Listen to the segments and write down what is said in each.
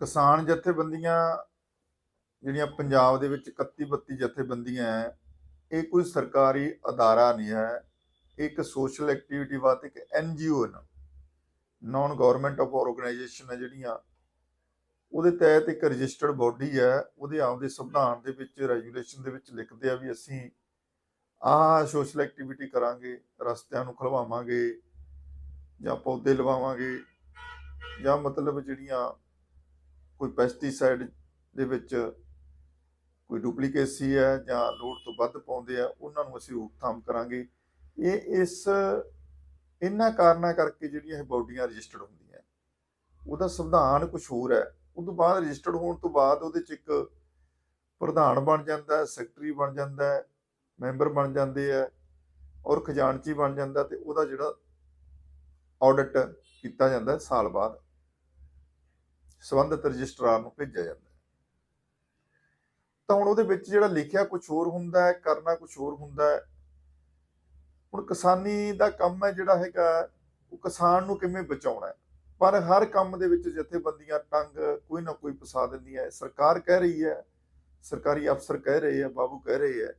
ਕਿਸਾਨ ਜਥੇਬੰਦੀਆਂ ਜਿਹੜੀਆਂ ਪੰਜਾਬ ਦੇ ਵਿੱਚ 31 32 ਜਥੇਬੰਦੀਆਂ ਹੈ, ਇਹ ਕੋਈ ਸਰਕਾਰੀ ਅਦਾਰਾ ਨਹੀਂ ਹੈ। ਇਹ ਇੱਕ ਸੋਸ਼ਲ ਐਕਟੀਵਿਟੀ ਵਾਸਤੇ ਇੱਕ ਐਨਜੀਓ ਹੈ ਨਾਨ ਗਵਰਨਮੈਂਟ ਆਫ ਆਰਗੇਨਾਈਜੇਸ਼ਨ ਹੈ ਜਿਹੜੀਆਂ। ਉਹਦੇ ਤਹਿਤ ਇੱਕ ਰਜਿਸਟਰਡ ਬਾਡੀ ਹੈ। ਉਹਦੇ ਆਪਦੇ ਸੰਵਿਧਾਨ ਦੇ ਵਿੱਚ ਰੈਗੂਲੇਸ਼ਨ ਦੇ ਵਿੱਚ ਲਿਖਦੇ ਆ ਵੀ ਅਸੀਂ ਆਹ ਸੋਸ਼ਲ ਐਕਟੀਵਿਟੀ ਕਰਾਂਗੇ, ਰਸਤਿਆਂ ਨੂੰ ਖਲਵਾਵਾਂਗੇ ਜਾਂ ਪੌਦੇ ਲਵਾਵਾਂਗੇ ਜਾਂ ਮਤਲਬ ਜਿਹੜੀਆਂ ਕੋਈ ਪੈਸਟੀਸਾਈਡ ਦੇ ਵਿੱਚ ਕੋਈ ਡੁਪਲੀਕੇਸੀ ਹੈ ਜਾਂ ਲੋੜ ਤੋਂ ਵੱਧ ਪਾਉਂਦੇ ਆ, ਉਹਨਾਂ ਨੂੰ ਅਸੀਂ ਰੋਕਥਾਮ ਕਰਾਂਗੇ। ਇਹ ਇਸ, ਇਹਨਾਂ ਕਾਰਨਾਂ ਕਰਕੇ ਜਿਹੜੀਆਂ ਇਹ ਬਾਡੀਆਂ ਰਜਿਸਟਰਡ ਹੁੰਦੀਆਂ ਉਹਦਾ ਸੰਵਿਧਾਨ ਕੁਝ ਹੋਰ ਹੈ। ਉਸ ਤੋਂ ਬਾਅਦ ਰਜਿਸਟਰਡ ਹੋਣ ਤੋਂ ਬਾਅਦ ਉਹਦੇ ਚ ਇੱਕ ਪ੍ਰਧਾਨ ਬਣ ਜਾਂਦਾ ਸੈਕਟਰੀ ਬਣ ਜਾਂਦਾ ਮੈਂਬਰ ਬਣ ਜਾਂਦੇ ਆ ਔਰ ਖਜ਼ਾਨਚੀ ਬਣ ਜਾਂਦਾ ਤੇ ਉਹਦਾ ਜਿਹੜਾ ਆਡਿਟ ਕੀਤਾ ਜਾਂਦਾ ਸਾਲ ਬਾਅਦ। ਸਬੰਧਤ ਰਜਿਸਟਰਾਰ ਨੂੰ ਭੇਜਿਆ ਜਾਂਦਾ ਹੈ। ਤਾਂ ਹੁਣ ਉਹਦੇ ਵਿੱਚ ਜਿਹੜਾ ਲਿਖਿਆ ਕੁਝ ਹੋਰ ਹੁੰਦਾ ਹੈ, ਕਰਨਾ ਕੁਝ ਹੋਰ ਹੁੰਦਾ ਹੈ। ਹੁਣ ਕਿਸਾਨੀ ਦਾ ਕੰਮ ਹੈ ਜਿਹੜਾ ਹੈਗਾ, ਉਹ ਕਿਸਾਨ ਨੂੰ ਕਿਵੇਂ ਬਚਾਉਣਾ ਹੈ? ਪਰ ਹਰ ਕੰਮ ਦੇ ਵਿੱਚ ਜਥੇਬੰਦੀਆਂ ਟੰਗ ਕੋਈ ਨਾ ਕੋਈ ਫਸਾ ਦਿੰਦੀਆਂ ਹੈ। ਸਰਕਾਰ ਕਹਿ ਰਹੀ ਹੈ, ਸਰਕਾਰੀ ਅਫਸਰ ਕਹਿ ਰਹੇ ਆ ਬਾਬੂ ਕਹਿ ਰਹੇ ਆ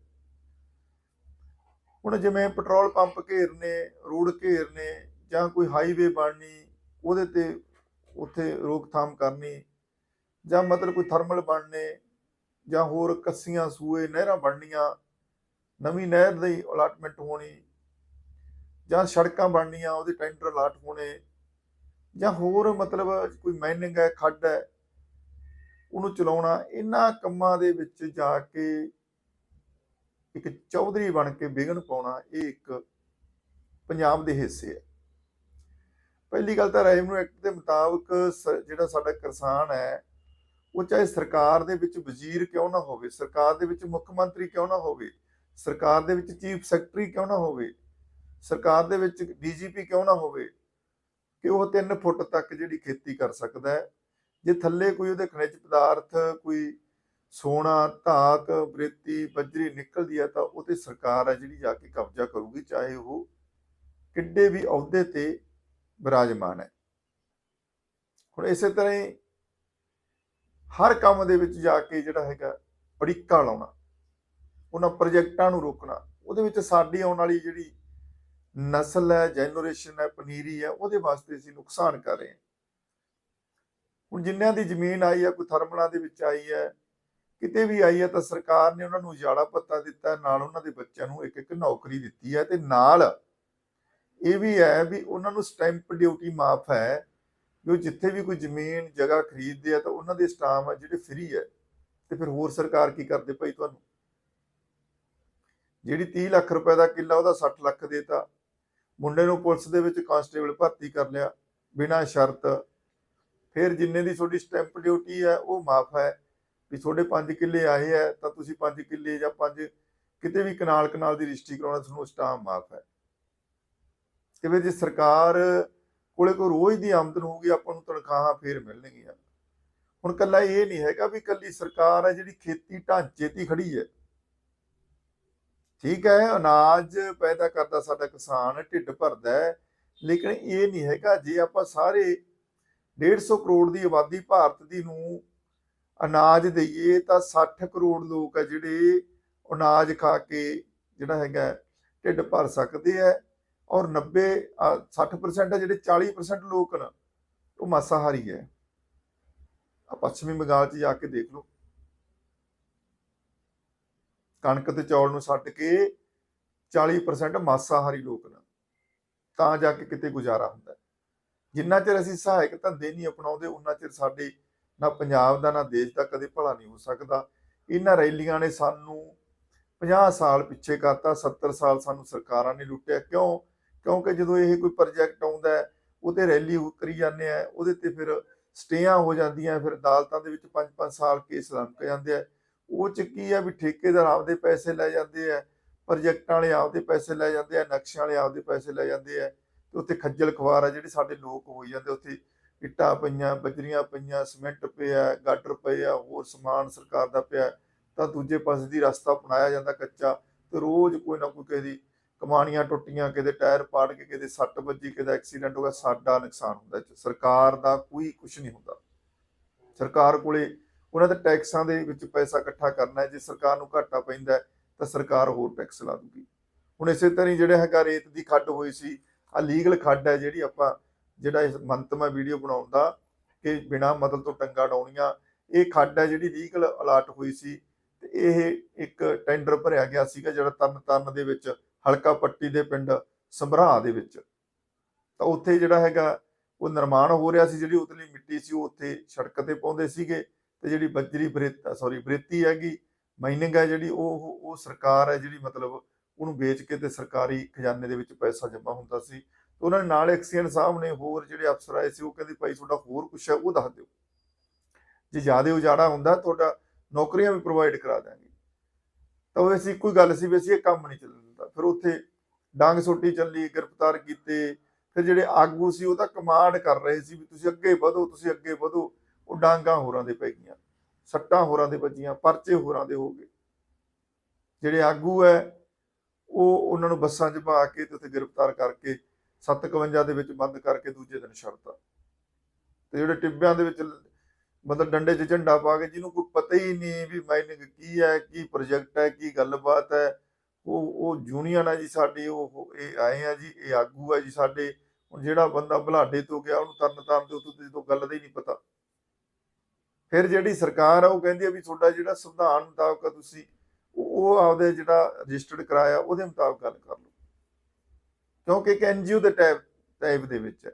ਹੁਣ ਜਿਵੇਂ ਪੈਟਰੋਲ ਪੰਪ ਘੇਰਨੇ, ਰੋਡ ਘੇਰਨੇ ਜਾਂ ਕੋਈ ਹਾਈਵੇ ਬਣਨੀ, ਉਹਦੇ ਤੇ ਉੱਥੇ ਰੋਕਥਾਮ ਕਰਨੀ ਜਾਂ ਮਤਲਬ ਕੋਈ ਥਰਮਲ ਬਣਨੇ ਜਾਂ ਹੋਰ ਕੱਸੀਆਂ, ਸੂਏ, ਨਹਿਰਾਂ ਬਣਨੀਆਂ, ਨਵੀਂ ਨਹਿਰ ਦੀ ਅਲਾਟਮੈਂਟ ਹੋਣੀ ਜਾਂ ਸੜਕਾਂ ਬਣਨੀਆਂ, ਉਹਦੇ ਟੈਂਡਰ ਅਲਾਟ ਹੋਣੇ ਜਾਂ ਹੋਰ ਮਤਲਬ ਕੋਈ ਮਾਈਨਿੰਗ ਹੈ, ਖੱਡ ਹੈ, ਉਹਨੂੰ ਚਲਾਉਣਾ, ਇਹਨਾਂ ਕੰਮਾਂ ਦੇ ਵਿੱਚ ਜਾ ਕੇ ਇੱਕ ਚੌਧਰੀ ਬਣ ਕੇ ਵਿਗਨ ਪਾਉਣਾ, ਇਹ ਇੱਕ ਪੰਜਾਬ ਦੇ ਹਿੱਸੇ ਹੈ। ਪਹਿਲੀ ਗੱਲ ਤਾਂ ਰੈਵਨਿਊ ਐਕਟ ਦੇ ਮੁਤਾਬਕ ਸ- ਜਿਹੜਾ ਸਾਡਾ ਕਿਸਾਨ ਹੈ, ਉਹ ਚਾਹੇ ਸਰਕਾਰ ਦੇ ਵਿੱਚ ਵਜ਼ੀਰ ਕਿਉਂ ਨਾ ਹੋਵੇ, ਸਰਕਾਰ ਦੇ ਵਿੱਚ ਮੁੱਖ ਮੰਤਰੀ ਕਿਉਂ ਨਾ ਹੋਵੇ, ਸਰਕਾਰ ਦੇ ਵਿੱਚ ਚੀਫ ਸੈਕਟਰੀ ਕਿਉਂ ਨਾ ਹੋਵੇ, ਸਰਕਾਰ ਦੇ ਵਿੱਚ ਡੀਜੀਪੀ ਕਿਉਂ ਨਾ ਹੋਵੇ, ਕਿ ਉਹ 3 ਫੁੱਟ ਤੱਕ ਜਿਹੜੀ ਖੇਤੀ ਕਰ ਸਕਦਾ ਹੈ। ਜੇ ਥੱਲੇ ਕੋਈ ਉਹਦੇ ਖਣਿਜ ਪਦਾਰਥ, ਕੋਈ ਸੋਨਾ ਧਾਤ ਬ੍ਰਿਤੀ, ਬੱਜਰੀ ਨਿਕਲਦੀ ਹੈ, ਤਾਂ ਉਹ ਤੇ ਸਰਕਾਰ ਹੈ ਜਿਹੜੀ ਜਾ ਕੇ ਕਬਜ਼ਾ ਕਰੂਗੀ, ਚਾਹੇ ਉਹ ਕਿੱਡੇ ਵੀ ਅਹੁਦੇ ਤੇ ਵਿਰਾਜਮਾਨ ਹੈ। ਹੁਣ ਇਸੇ ਤਰ੍ਹਾਂ ਹੀ ਹਰ ਕੰਮ ਦੇ ਵਿੱਚ ਜਾ ਕੇ ਜਿਹੜਾ ਹੈਗਾ ਅੜਿੱਕਾ ਲਾਉਣਾ, ਉਹਨਾਂ ਪ੍ਰੋਜੈਕਟਾਂ ਨੂੰ ਰੋਕਣਾ, ਉਹਦੇ ਵਿੱਚ ਸਾਡੀ ਆਉਣ ਵਾਲੀ ਜਿਹੜੀ ਨਸਲ ਹੈ ਜਨਰੇਸ਼ਨ ਹੈ, ਪਨੀਰੀ ਹੈ, ਉਹਦੇ ਵਾਸਤੇ ਅਸੀਂ ਨੁਕਸਾਨ ਕਰ ਰਹੇ ਹਾਂ। ਹੁਣ ਜਿਨ੍ਹਾਂ ਦੀ ਜ਼ਮੀਨ ਆਈ ਹੈ, ਕੋਈ ਥਰਮਲਾਂ ਦੇ ਵਿੱਚ ਆਈ ਹੈ, ਕਿਤੇ ਵੀ ਆਈ ਹੈ, ਤਾਂ ਸਰਕਾਰ ਨੇ ਉਹਨਾਂ ਨੂੰ ਉਜਾੜਾ ਪੱਤਾ ਦਿੱਤਾ, ਨਾਲ ਉਹਨਾਂ ਦੇ ਬੱਚਿਆਂ ਨੂੰ ਇੱਕ ਇੱਕ ਨੌਕਰੀ ਦਿੱਤੀ ਹੈ ਤੇ ਨਾਲ ਇਹ ਵੀ ਹੈ ਵੀ ਉਹਨਾਂ ਨੂੰ ਸਟੈਂਪ ਡਿਊਟੀ ਮਾਫ ਹੈ ਜੋ ਜਿੱਥੇ ਵੀ ਕੋਈ ਜ਼ਮੀਨ, ਜਗ੍ਹਾ ਖਰੀਦਦੇ ਆ ਤਾਂ ਉਹਨਾਂ ਦੇ ਸਟਾਮ ਆ ਜਿਹੜੇ ਫ੍ਰੀ ਹੈ। ਤੇ ਫਿਰ ਹੋਰ ਸਰਕਾਰ ਕੀ ਕਰਦੇ ਭਾਈ ਤੁਹਾਨੂੰ? ਜਿਹੜੀ 30 ਲੱਖ ਰੁਪਏ ਦਾ ਕਿੱਲਾ ਉਹਦਾ 60 ਲੱਖ ਦੇਤਾ। ਮੁੰਡੇ ਨੂੰ ਪੁਲਿਸ ਦੇ ਵਿੱਚ ਕਾਂਸਟੇਬਲ ਭਰਤੀ ਕਰ ਲਿਆ ਬਿਨਾਂ ਸ਼ਰਤ। ਫਿਰ ਜਿੰਨੇ ਦੀ ਤੁਹਾਡੀ ਸਟੈਂਪ ਡਿਊਟੀ ਹੈ ਉਹ ਮਾਫ ਹੈ ਵੀ ਤੁਹਾਡੇ 5 ਕਿੱਲੇ ਆਏ ਹੈ ਤਾਂ ਤੁਸੀਂ 5 ਕਿੱਲੇ ਜਾਂ 5 ਕਿਤੇ ਵੀ ਕਨਾਲ ਕਨਾਲ ਦੀ ਰਜਿਸਟਰੀ ਕਰਾਉਣਾ, ਤੁਹਾਨੂੰ ਸਟਾਮ ਮਾਫ ਹੈ। ਤੇ ਫਿਰ ਜੇ ਸਰਕਾਰ ਕੋਲੇ ਕੋਈ ਰੋਜ਼ ਦੀ ਆਮਦਨ ਹੋਊਗੀ, ਆਪਾਂ ਨੂੰ ਤਨਖਾਹਾਂ ਫੇਰ ਮਿਲਣਗੀਆਂ। ਹੁਣ ਕੱਲਾ ਇਹ ਨਹੀਂ ਹੈਗਾ ਵੀ ਕੱਲੀ ਸਰਕਾਰ ਹੈ ਜਿਹੜੀ ਖੇਤੀ ਢਾਂਚੇ ਤੇ ਹੀ ਖੜੀ ਹੈ। ਠੀਕ ਹੈ, ਅਨਾਜ ਪੈਦਾ ਕਰਦਾ ਸਾਡਾ ਕਿਸਾਨ, ਢਿੱਡ ਭਰਦਾ ਹੈ, ਲੇਕਿਨ ਇਹ ਨਹੀਂ ਹੈਗਾ, ਜੇ ਆਪਾਂ ਸਾਰੇ 150 ਕਰੋੜ ਦੀ ਆਬਾਦੀ ਭਾਰਤ ਦੀ ਨੂੰ ਅਨਾਜ ਦਈਏ, ਤਾਂ 60 ਕਰੋੜ ਲੋਕ ਆ ਜਿਹੜੇ ਅਨਾਜ ਖਾ ਕੇ ਜਿਹੜਾ ਹੈਗਾ, ਢਿੱਡ ਭਰ ਸਕਦੇ ਆ ਔਰ 90 ਅ, 60% ਆ ਜਿਹੜੇ 40% ਲੋਕ ਨੇ ਉਹ ਮਾਸਾਹਾਰੀ ਹੈ। ਆ ਪੱਛਮੀ ਬੰਗਾਲ 'ਚ ਜਾ ਕੇ ਦੇਖ ਲਓ। ਕਣਕ ਤੇ ਚੌਲ ਨੂੰ ਛੱਡ ਕੇ 40% ਮਾਸਾਹਾਰੀ ਲੋਕ ਨੇ। ਤਾਂ ਜਾ ਕੇ ਕਿਤੇ ਗੁਜ਼ਾਰਾ ਹੁੰਦਾ ਜਿੰਨਾ ਚਿਰ ਅਸੀਂ ਸਹਾਇਕ ਧੰਦੇ ਨਹੀਂ ਅਪਣਾਉਂਦੇ ਉਹਨਾਂ ਚਿਰ ਸਾਡੇ ਨਾ ਪੰਜਾਬ ਦਾ ਨਾ ਦੇਸ਼ ਦਾ ਕਦੇ ਭਲਾ ਨਹੀਂ ਹੋ ਸਕਦਾ। ਇਹਨਾਂ ਰੈਲੀਆਂ ਨੇ ਸਾਨੂੰ 50 ਸਾਲ ਪਿੱਛੇ ਕਰਤਾ 70 ਸਾਲ ਸਾਨੂੰ ਸਰਕਾਰਾਂ ਨੇ ਲੁੱਟਿਆ। ਕਿਉਂ? ਕਿਉਂਕਿ ਜਦੋਂ ਇਹ ਕੋਈ ਪ੍ਰੋਜੈਕਟ ਆਉਂਦਾ ਹੈ, ਉਹ ਤੇ ਰੈਲੀ ਕਰੀ ਜਾਂਦੇ ਆ, ਉਹਦੇ ਤੇ ਫਿਰ ਸਟੇਆਂ ਹੋ ਜਾਂਦੀਆਂ, ਫਿਰ ਅਦਾਲਤਾਂ ਦੇ ਵਿੱਚ 5-5 ਸਾਲ ਕੇਸ ਲੰਘ ਜਾਂਦੇ ਆ। ਉਹ ਚ ਕੀ ਆ ਵੀ ਠੇਕੇਦਾਰ ਆਪਦੇ ਪੈਸੇ ਲੈ ਜਾਂਦੇ ਆ ਪ੍ਰੋਜੈਕਟਾਂ ਵਾਲੇ ਆਪਦੇ ਪੈਸੇ ਲੈ ਜਾਂਦੇ ਆ, ਨਕਸ਼ਿਆਂ ਵਾਲੇ ਆਪਦੇ ਪੈਸੇ ਲੈ ਜਾਂਦੇ ਆ, ਤੇ ਉੱਥੇ ਖੱਜਲ ਖਵਾਰ ਆ ਜਿਹੜੇ ਸਾਡੇ ਲੋਕ ਹੋਈ ਜਾਂਦੇ ਉੱਥੇ ਇੱਟਾਂ ਪਈਆਂ, ਬਜਰੀਆਂ ਪਈਆਂ ਸੀਮੈਂਟ ਪਿਆ ਗਾਟਰ ਪਏ ਆ, ਹੋਰ ਸਮਾਨ ਸਰਕਾਰ ਦਾ ਪਿਆ, ਤਾਂ ਦੂਜੇ ਪਾਸੇ ਦੀ ਰਸਤਾ ਅਪਣਾਇਆ ਜਾਂਦਾ ਕੱਚਾ, ਤੇ ਰੋਜ਼ ਕੋਈ ਨਾ ਕੋਈ ਕਿਸੇ ਦੀ ਕਮਾਣੀਆਂ ਟੁੱਟੀਆਂ, ਕਿਤੇ ਟਾਇਰ ਪਾੜ ਕੇ, ਕਿਤੇ ਸੱਟ ਵੱਜੀ, ਕਿਤੇ ਐਕਸੀਡੈਂਟ ਹੋ ਗਿਆ, ਸਾਡਾ ਨੁਕਸਾਨ ਹੁੰਦਾ ਸਰਕਾਰ ਦਾ ਕੋਈ ਕੁਝ ਨਹੀਂ ਹੁੰਦਾ। ਸਰਕਾਰ ਕੋਲੇ ਉਹਨਾਂ ਦੇ ਟੈਕਸਾਂ ਦੇ ਵਿੱਚ ਪੈਸਾ ਇਕੱਠਾ ਕਰਨਾ ਹੈ। ਜੇ ਸਰਕਾਰ ਨੂੰ ਘਾਟਾ ਪੈਂਦਾ ਤਾਂ ਸਰਕਾਰ ਹੋਰ ਟੈਕਸ ਲਾ ਦੂਗੀ। ਹੁਣ ਇਸੇ ਤਰ੍ਹਾਂ ਹੀ ਜਿਹੜਾ ਹੈਗਾ ਰੇਤ ਦੀ ਖੱਡ ਹੋਈ ਸੀ ਆ ਲੀਗਲ ਖੱਡ ਹੈ ਜਿਹੜੀ ਆਪਾਂ ਜਿਹੜਾ ਇਸ ਮੰਤਮਾ ਵੀਡੀਓ ਬਣਾਉਣ ਦਾ ਕਿ ਬਿਨਾ ਮਤਲਬ ਤੋਂ ਟੰਗਾ ਡਾਉਣੀਆਂ, ਇਹ ਖੱਡ ਹੈ ਜਿਹੜੀ ਲੀਗਲ ਅਲਾਟ ਹੋਈ ਸੀ ਤੇ ਇਹ ਇੱਕ ਟੈਂਡਰ ਭਰਿਆ ਗਿਆ ਸੀਗਾ ਜਿਹੜਾ ਤਰਨ ਤਾਰਨ ਦੇ ਵਿੱਚ ਹਲਕਾ ਪੱਟੀ ਦੇ ਪਿੰਡ ਸੰਭਰਾ ਦੇ ਵਿੱਚ। ਤਾਂ ਉੱਥੇ ਜਿਹੜਾ ਹੈਗਾ, ਉਹ ਨਿਰਮਾਣ ਹੋ ਰਿਹਾ ਸੀ, ਜਿਹੜੀ ਉਤਲੀ ਮਿੱਟੀ ਸੀ, ਉਹ ਉੱਥੇ ਸੜਕ ਤੇ ਪਾਉਂਦੇ ਸੀਗੇ ਤੇ ਜਿਹੜੀ ਬੱਜਰੀ ਬਰੇਤਾ, ਸੌਰੀ, ਬਰੇਤੀ ਹੈਗੀ, ਮਾਈਨਿੰਗ ਹੈ ਜਿਹੜੀ, ਉਹ ਉਹ ਸਰਕਾਰ ਹੈ ਜਿਹੜੀ ਮਤਲਬ ਉਹਨੂੰ ਵੇਚ ਕੇ ਤੇ ਸਰਕਾਰੀ ਖਜ਼ਾਨੇ ਦੇ ਵਿੱਚ ਪੈਸਾ ਜਮ੍ਹਾਂ ਹੁੰਦਾ ਸੀ। ਤੇ ਉਹਨਾਂ ਨੇ ਨਾਲ ਐਕਸੀਅਨ ਸਾਹਿਬ ਨੇ ਹੋਰ ਜਿਹੜੇ ਅਫਸਰ ਆਏ ਸੀ, ਉਹ ਕਹਿੰਦੇ, ਭਾਈ, ਤੁਹਾਡਾ ਹੋਰ ਕੁਛ ਹੈ, ਉਹ ਦੱਸ ਦਿਓ। ਜੇ ਜ਼ਿਆਦਾ ਉਜਾੜਾ ਹੁੰਦਾ, ਤੁਹਾਡਾ ਨੌਕਰੀਆਂ ਵੀ ਪ੍ਰੋਵਾਈਡ ਕਰਾ ਦਾਂਗੇ ਤਾਂ ਉਹ ਅਸੀਂ ਕੋਈ ਗੱਲ ਸੀ ਵੀ ਅਸੀਂ ਇਹ ਕੰਮ ਨਹੀਂ ਚੱਲਣ ਦਿੰਦਾ ਫਿਰ ਉੱਥੇ ਡਾਂਗ ਸੋਟੀ ਚੱਲੀ, ਗ੍ਰਿਫਤਾਰ ਕੀਤੇ। ਫਿਰ ਜਿਹੜੇ ਆਗੂ ਸੀ, ਉਹ ਤਾਂ ਕਮਾਂਡ ਕਰ ਰਹੇ ਸੀ ਵੀ ਤੁਸੀਂ ਅੱਗੇ ਵਧੋ, ਤੁਸੀਂ ਅੱਗੇ ਵਧੋ। ਉਹ ਡਾਂਗਾ ਹੋਰਾਂ ਦੇ ਪੈ ਗਈਆਂ। ਸੱਟਾਂ ਹੋਰਾਂ ਦੇ ਵੱਜੀਆਂ, ਪਰਚੇ ਹੋਰਾਂ ਦੇ ਹੋ ਗਏ। ਜਿਹੜੇ ਆਗੂ ਹੈ, ਉਹ ਉਹਨਾਂ ਨੂੰ ਬੱਸਾਂ 'ਚ ਪਾ ਕੇ ਤੇ ਉੱਥੇ ਗ੍ਰਿਫਤਾਰ ਕਰਕੇ 751 ਦੇ ਵਿੱਚ ਬੰਦ ਕਰਕੇ ਦੂਜੇ ਦਿਨ ਛੱਡਤਾ। ਤੇ ਜਿਹੜੇ ਟਿੱਬਿਆਂ ਦੇ ਵਿੱਚ ਮਤਲਬ ਡੰਡੇ 'ਚ ਝੰਡਾ ਪਾ ਕੇ, ਜਿਹਨੂੰ ਕੋਈ ਪਤਾ ਹੀ ਨਹੀਂ ਵੀ ਮਾਈਨਿੰਗ ਕੀ ਹੈ, ਕੀ ਪ੍ਰੋਜੈਕਟ ਹੈ, ਕੀ ਗੱਲਬਾਤ ਹੈ ਉਹ ਉਹ ਯੂਨੀਅਨ ਆ ਜੀ ਸਾਡੇ, ਉਹ ਇਹ ਆਏ ਆ ਜੀ, ਇਹ ਆਗੂ ਆ ਜੀ ਸਾਡੇ। ਹੁਣ ਜਿਹੜਾ ਬੰਦਾ ਬੁਲਾਡੇ ਤੋਂ ਗਿਆ, ਉਹਨੂੰ ਤਰਨ ਤਾਰਨ ਦੇ ਉੱਤੇ ਜਦੋਂ ਗੱਲ ਦਾ ਹੀ ਨਹੀਂ ਪਤਾ। ਫਿਰ ਜਿਹੜੀ ਸਰਕਾਰ ਆ, ਉਹ ਕਹਿੰਦੀ ਆ ਵੀ ਤੁਹਾਡਾ ਜਿਹੜਾ ਸੰਵਿਧਾਨ ਮੁਤਾਬਕ ਤੁਸੀਂ, ਉਹ ਆਪਦੇ ਜਿਹੜਾ ਰਜਿਸਟਰਡ ਕਰਾਇਆ, ਉਹਦੇ ਮੁਤਾਬਕ ਗੱਲ ਕਰ ਲਓ। ਕਿਉਂਕਿ ਇੱਕ ਐਨਜੀਓ ਦੇ ਟਾਈਪ ਟਾਈਪ ਦੇ ਵਿੱਚ ਹੈ।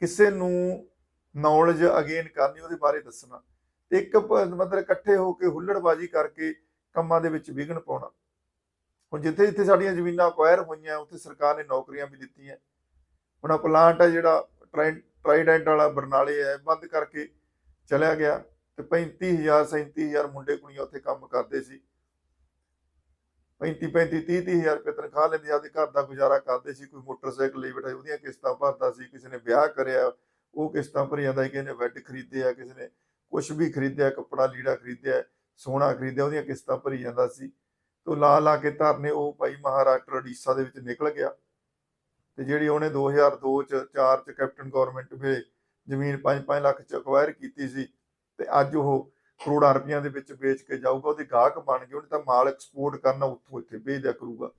ਕਿਸੇ ਨੂੰ ਨੌਲੇਜ ਅਗੇਨ ਕਰਨੀ, ਉਹਦੇ ਬਾਰੇ ਦੱਸਣਾ। ਤੇ ਇੱਕ ਮਤਲਬ ਇਕੱਠੇ ਹੋ ਕੇ ਹੁੱਲੜਬਾਜ਼ੀ ਕਰਕੇ ਕੰਮਾਂ ਦੇ ਵਿੱਚ ਵਿਘਨ ਪਾਉਣਾ। ਹੁਣ ਜਿੱਥੇ ਜਿੱਥੇ ਸਾਡੀਆਂ ਜ਼ਮੀਨਾਂ ਅਕਵਾਇਰ ਹੋਈਆਂ, ਉੱਥੇ ਸਰਕਾਰ ਨੇ ਨੌਕਰੀਆਂ ਵੀ ਦਿੱਤੀਆਂ। ਹੁਣ ਆਹ ਪਲਾਂਟ ਹੈ ਜਿਹੜਾ ਟ੍ਰਾਈ- ਟਰਾਈਡੈਂਟ ਵਾਲਾ ਬਰਨਾਲੇ ਹੈ ਬੰਦ ਕਰਕੇ ਚਲਿਆ ਗਿਆ ਤੇ 35000 37000 ਮੁੰਡੇ ਕੁੜੀਆਂ ਉੱਥੇ ਕੰਮ ਕਰਦੇ ਸੀ। 35 35 30 30000 ਰੁਪਏ ਤਨਖਾਹ ਲੈਂਦੇ ਆਪਦੇ ਘਰ ਦਾ ਗੁਜ਼ਾਰਾ ਕਰਦੇ ਸੀ, ਕੋਈ ਮੋਟਰਸਾਈਕਲ ਲਈ ਬੈਠਾ ਉਹਦੀਆਂ ਕਿਸ਼ਤਾਂ ਭਰਦਾ ਸੀ, ਕਿਸੇ ਨੇ ਵਿਆਹ ਕਰਿਆ, ਉਹ ਕਿਸ਼ਤਾਂ ਭਰੀ ਜਾਂਦਾ ਸੀ, ਕਿਸੇ ਨੇ ਬੈੱਡ ਆ ਕਿਸੇ ਨੇ ਕੁਝ ਵੀ ਖਰੀਦਿਆ, ਕੱਪੜਾ ਲੀੜਾ ਖਰੀਦਿਆ, ਸੋਨਾ ਖਰੀਦਿਆ, ਉਹਦੀਆਂ ਕਿਸ਼ਤਾਂ ਭਰੀ ਜਾਂਦਾ ਸੀ। ਤੋਂ ਲਾ ਲਾ ਕੇ ਧਰਨੇ ਉਹ ਭਾਈ ਮਹਾਰਾਸ਼ਟਰ ਉੜੀਸਾ ਦੇ ਵਿੱਚ ਨਿਕਲ ਗਿਆ। ਤੇ ਜਿਹੜੀ ਉਹਨੇ 2002 ਚ 4 ਚ ਕੈਪਟਨ ਗਵਰਨਮੈਂਟ ਵੇਲੇ ਜ਼ਮੀਨ 5-5 ਲੱਖ ਚ ਅਕਵਾਇਰ ਕੀਤੀ ਸੀ ਤੇ ਅੱਜ ਉਹ ਕਰੋੜਾਂ ਰੁਪਈਆਂ ਦੇ ਵਿੱਚ ਵੇਚ ਕੇ ਜਾਊਗਾ, ਉਹਦੇ ਗਾਹਕ ਬਣ ਗਏ ਉਹਨੇ ਤਾਂ ਮਾਲ ਐਕਸਪੋਰਟ ਕਰਨਾ ਉੱਥੋਂ ਇੱਥੇ ਭੇਜਦਿਆ ਕਰੂਗਾ।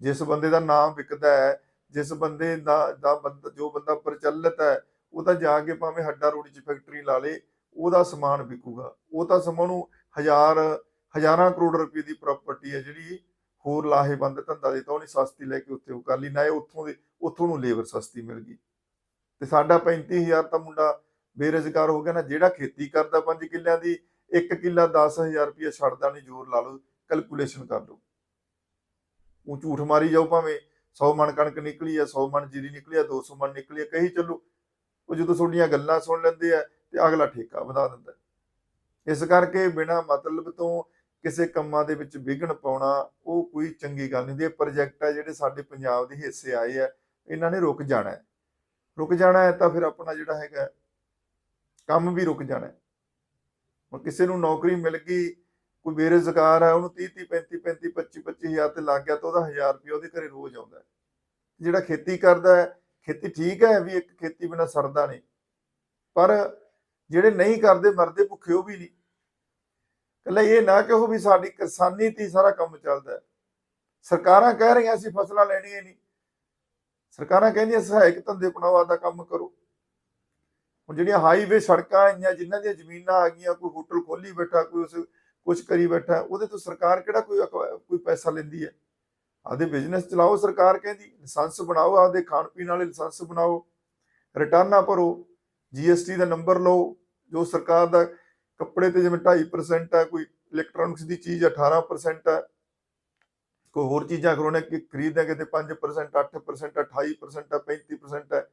ਜਿਸ ਬੰਦੇ ਦਾ ਨਾਮ ਵਿਕਦਾ ਹੈ, ਜਿਸ ਬੰਦੇ ਦਾ ਦਾ ਬੰਦਾ, ਜੋ ਬੰਦਾ ਪ੍ਰਚਲਿਤ ਹੈ, ਉਹ ਤਾਂ ਜਾ ਕੇ ਭਾਵੇਂ ਹੱਡਾ ਰੋੜੀ ਚ ਫੈਕਟਰੀ ਲਾ ਲੇ, ਉਹਦਾ ਸਮਾਨ ਵਿਕੂਗਾ। ਉਹ ਤਾਂ ਸਮਾਂ ਨੂੰ ਹਜ਼ਾਰ ਹਜ਼ਾਰਾਂ ਕਰੋੜ ਰੁਪਏ ਦੀ ਪ੍ਰਾਪਰਟੀ ਹੈ ਜਿਹੜੀ ਹੋਰ ਲਾਹੇਵੰਦ ਧੰਦਾ ਦੇ ਤਾਂ ਉਹਨੇ ਸਸਤੀ ਲੈ ਕੇ ਉੱਥੇ ਉਹ ਕਰ ਲਈ, ਨਾ ਇਹ ਉੱਥੋਂ ਦੇ, ਉੱਥੋਂ ਨੂੰ ਲੇਬਰ ਸਸਤੀ ਮਿਲ ਗਈ। ਤੇ ਸਾਡਾ 35000 ਤਾਂ ਮੁੰਡਾ ਬੇਰੁਜ਼ਗਾਰ ਹੋ ਗਿਆ ਨਾ, ਜਿਹੜਾ ਖੇਤੀ ਕਰਦਾ 5 ਕਿੱਲਿਆਂ ਦੀ 1 ਕਿੱਲਾ 10000 ਰੁਪਏ ਛੱਡਦਾ ਨਹੀਂ, ਜ਼ੋਰ ਲਾ ਲਓ ਕੈਲਕੂਲੇਸ਼ਨ ਕਰ ਲਓ। ਉਹ ਝੂਠ ਮਾਰੀ ਜਾਓ ਭਾਵੇਂ 100 ਮਣ ਕਣਕ ਨਿਕਲੀ ਆ 100 ਮਣ ਜੀਰੀ ਨਿਕਲੀ ਆ 200 ਮਣ ਨਿਕਲੀ ਆ, ਕਹੀ ਚੱਲੋ, ਉਹ ਜਦੋਂ ਤੁਹਾਡੀਆਂ ਗੱਲਾਂ ਸੁਣ ਲੈਂਦੇ ਆ ਤੇ ਅਗਲਾ ਠੇਕਾ ਵਧਾ ਦਿੰਦਾ। ਇਸ ਕਰਕੇ ਬਿਨਾ ਮਤਲਬ ਤੋਂ ਕਿਸੇ ਕੰਮਾਂ ਦੇ ਵਿੱਚ ਵਿਘਨ ਪਾਉਣਾ, ਉਹ ਕੋਈ ਚੰਗੀ ਗੱਲ ਨਹੀਂ ਦੇ ਪ੍ਰੋਜੈਕਟ ਆ ਜਿਹੜੇ ਸਾਡੇ ਪੰਜਾਬ ਦੇ ਹਿੱਸੇ ਆਏ ਆ, ਇਹਨਾਂ ਨੇ ਰੁਕ ਜਾਣਾ ਹੈ। ਰੁਕ ਜਾਣਾ ਹੈ ਤਾਂ ਫਿਰ ਆਪਣਾ ਜਿਹੜਾ ਹੈਗਾ ਕੰਮ ਵੀ ਰੁਕ ਜਾਣਾ ਹੈ। ਕਿਸੇ ਨੂੰ ਨੌਕਰੀ ਮਿਲ ਗਈ, ਕੋਈ ਬੇਰੁਜ਼ਗਾਰ ਹੈ, ਉਹਨੂੰ 30 30 35 35 25 25000 ਤੇ ਲੱਗ ਗਿਆ ਤਾਂ ਉਹਦਾ 1000 ਰੁਪਏ ਉਹਦੇ ਘਰੇ ਰੋਜ਼ ਆਉਂਦਾ ਜਿਹੜਾ ਖੇਤੀ ਕਰਦਾ ਹੈ, ਖੇਤੀ ਠੀਕ ਹੈ ਵੀ ਇੱਕ ਖੇਤੀ ਬਿਨਾ ਸਰਦਾ ਨਹੀਂ। ਪਰ ਜਿਹੜੇ ਨਹੀਂ ਕਰਦੇ, ਮਰਦੇ ਭੁੱਖੇ ਉਹ ਵੀ ਨਹੀਂ। ਕੱਲਾ ਇਹ ਨਾ ਕਹੋ ਵੀ ਸਾਡੀ ਕਿਸਾਨੀ ਤੇ ਹੀ ਸਾਰਾ ਕੰਮ ਚੱਲਦਾ ਸਰਕਾਰਾਂ ਕਹਿ ਰਹੀਆਂ ਅਸੀਂ ਫਸਲਾਂ ਲੈਣੀਆਂ ਨਹੀਂ। ਸਰਕਾਰਾਂ ਕਹਿੰਦੀਆਂ ਸਹਾਇਕ ਧੰਦੇ ਅਪਣਾਓ ਆਦਾ ਕੰਮ ਕਰੋ। ਹੁਣ ਜਿਹੜੀਆਂ ਹਾਈਵੇ ਸੜਕਾਂ ਆਈਆਂ, ਜਿਨ੍ਹਾਂ ਦੀਆਂ ਜ਼ਮੀਨਾਂ ਆ ਗਈਆਂ, ਕੋਈ ਹੋਟਲ ਖੋਲੀ ਬੈਠਾ, ਕੋਈ ਉਸ ਕੁਝ ਕਰੀ ਬੈਠਾ, ਉਹਦੇ ਤੋਂ ਸਰਕਾਰ ਕਿਹੜਾ ਕੋਈ ਅਕਵਾ- ਕੋਈ ਪੈਸਾ ਲੈਂਦੀ ਹੈ? ਆਪਦੇ ਬਿਜ਼ਨਸ ਚਲਾਓ ਸਰਕਾਰ ਕਹਿੰਦੀ, ਲਾਇਸੈਂਸ ਬਣਾਓ, ਆਪਦੇ ਖਾਣ ਪੀਣ ਵਾਲੇ ਲਾਇਸੈਂਸ ਬਣਾਓ। ਰਿਟਰਨਾਂ ਭਰੋ ਜੀਐਸਟੀ ਦਾ ਨੰਬਰ ਲਓ, ਜੋ ਸਰਕਾਰ ਦਾ ਕੱਪੜੇ ਤੇ ਜਿਵੇਂ 2.5% ਹੈ ਕੋਈ ਇਲੈਕਟ੍ਰੋਨਿਕਸ ਦੀ ਚੀਜ਼ 18% ਹੈ ਕੋਈ ਹੋਰ ਚੀਜ਼ਾਂ ਕਰੋਨੇ ਕਿ ਖਰੀਦਦੇ ਕਿਤੇ 5% 8% 28% 35% ਹੈ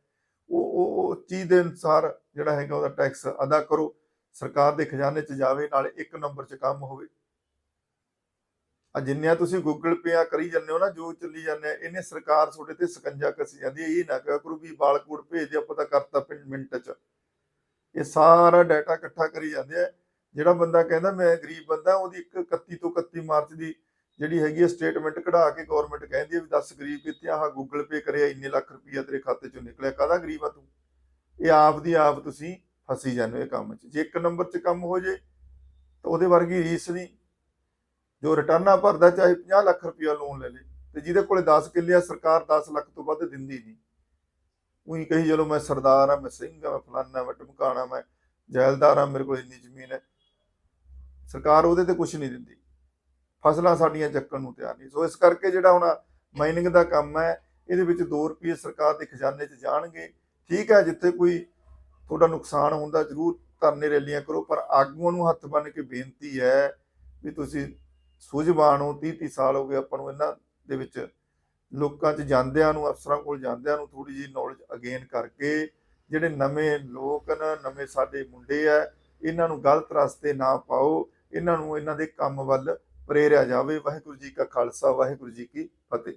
ਉਹ ਉਹ ਚੀਜ਼ ਦੇ ਅਨੁਸਾਰ ਜਿਹੜਾ ਹੈਗਾ ਉਹਦਾ ਟੈਕਸ ਅਦਾ ਕਰੋ, ਸਰਕਾਰ ਦੇ ਖਜ਼ਾਨੇ 'ਚ ਜਾਵੇ, ਨਾਲੇ ਇੱਕ ਨੰਬਰ 'ਚ ਕੰਮ ਹੋਵੇ। ਆ ਜਿੰਨਿਆਂ ਤੁਸੀਂ ਗੂਗਲ ਪੇ ਆ ਕਰੀ ਜਾਂਦੇ ਹੋ ਨਾ, ਜੋ ਚੱਲੀ ਜਾਂਦੇ ਆ, ਇਹਨੇ ਸਰਕਾਰ ਤੁਹਾਡੇ ਤੇ ਸਕੰਜਾ ਕੱਸੀ ਜਾਂਦੀ ਹੈ, ਇਹ ਨਾ ਕਿਹਾ ਕਰੋ ਵੀ ਬਾਲ ਕੋਡ ਭੇਜ ਦੇ ਆਪਾਂ ਤਾਂ ਕਰਤਾ ਮਿੰਟ 'ਚ। ਇਹ ਸਾਰਾ ਡਾਟਾ ਇਕੱਠਾ ਕਰੀ ਜਾਂਦੇ ਆ। ਜਿਹੜਾ ਬੰਦਾ ਕਹਿੰਦਾ ਮੈਂ ਗਰੀਬ ਬੰਦਾ, ਉਹਦੀ ਇੱਕ 31 ਤੋਂ 31 ਮਾਰਚ ਦੀ ਜਿਹੜੀ ਹੈਗੀ ਸਟੇਟਮੈਂਟ ਕਢਾ ਕੇ ਗਵਰਨਮੈਂਟ ਕਹਿੰਦੀ ਹੈ ਵੀ 10 ਗਰੀਬ ਕਿਤੇ ਆਹ ਗੂਗਲ ਪੇ ਕਰਿਆ, ਇੰਨੇ ਲੱਖ ਰੁਪਈਆ ਤੇਰੇ ਖਾਤੇ ਚੋਂ ਨਿਕਲਿਆ। ਕਾਹਦਾ ਗਰੀਬ ਆ ਤੂੰ? ਇਹ ਆਪ ਦੀ ਆਪ ਤੁਸੀਂ ਫਸੀ ਜਾਂਦੇ ਹੋ ਇਹ ਕੰਮ 'ਚ। ਜੇ ਇੱਕ ਨੰਬਰ 'ਚ ਕੰਮ ਹੋ ਜੇ, ਤਾਂ ਉਹਦੇ ਵਰਗੀ ਰੀਸ ਨਹੀਂ। ਜੋ ਰਿਟਰਨਾਂ ਭਰਦਾ, ਚਾਹੇ 50 ਲੱਖ ਰੁਪਈਆ ਲੋਨ ਲੈ ਲੇ, ਤੇ ਜਿਹਦੇ ਕੋਲੇ 10 ਕਿੱਲੇ ਆ, ਸਰਕਾਰ 10 ਲੱਖ ਤੋਂ ਵੱਧ ਦਿੰਦੀ ਨਹੀਂ। ਉਹੀ ਕਹੀ ਚਲੋ ਮੈਂ ਸਰਦਾਰ ਆ ਮੈਂ ਸਿੰਘ ਆ ਮੈਂ ਫਲਾਨਾ ਮੈਂ ਟਮਕਾਣਾ ਮੈਂ ਜੈਲਦਾਰ ਆ ਮੇਰੇ ਕੋਲ ਇੰਨੀ ਜ਼ਮੀਨ ਹੈ। ਸਰਕਾਰ ਉਹਦੇ ਤੇ ਕੁਝ ਨਹੀਂ ਦਿੰਦੀ। ਫਸਲਾਂ ਸਾਡੀਆਂ ਚੱਕਣ ਨੂੰ ਤਿਆਰ ਨਹੀਂ। ਸੋ ਇਸ ਕਰਕੇ ਜਿਹੜਾ ਹੁਣ ਮਾਈਨਿੰਗ ਦਾ ਕੰਮ ਹੈ, ਇਹਦੇ ਵਿੱਚ 2 ਰੁਪਏ ਸਰਕਾਰ ਦੇ ਖਜ਼ਾਨੇ 'ਚ ਜਾਣਗੇ। ਠੀਕ ਹੈ, ਜਿੱਥੇ ਕੋਈ ਤੁਹਾਡਾ ਨੁਕਸਾਨ ਹੁੰਦਾ, ਜ਼ਰੂਰ ਧਰਨੇ ਰੈਲੀਆਂ ਕਰੋ, ਪਰ ਆਗੂਆਂ ਨੂੰ ਹੱਥ ਬੰਨ ਕੇ ਬੇਨਤੀ ਹੈ ਵੀ ਤੁਸੀਂ ਸੂਝਵਾਨ ਹੋ 30 30 ਸਾਲ ਹੋ ਗਏ ਆਪਾਂ ਨੂੰ ਇਹਨਾਂ ਦੇ ਵਿੱਚ ਲੋਕਾਂ 'ਚ ਜਾਂਦਿਆਂ ਨੂੰ, ਅਫਸਰਾਂ ਕੋਲ ਜਾਂਦਿਆਂ ਨੂੰ ਥੋੜੀ ਜਿਹੀ ਨੌਲੇਜ ਅਗੇਨ ਕਰਕੇ ਜਿਹੜੇ ਨਵੇਂ ਲੋਕ ਨੇ ਨਵੇਂ ਸਾਡੇ ਮੁੰਡੇ ਆ, ਇਹਨਾਂ ਨੂੰ ਗਲਤ ਰਸਤੇ ਨਾ ਪਾਓ, ਇਹਨਾਂ ਨੂੰ ਇਹਨਾਂ ਦੇ ਕੰਮ ਵੱਲ ਪ੍ਰੇਰਿਆ ਜਾਵੇ। ਵਾਹਿਗੁਰੂ ਜੀ ਕਾ ਖਾਲਸਾ, ਵਾਹਿਗੁਰੂ ਜੀ ਕੀ ਫਤਿਹ।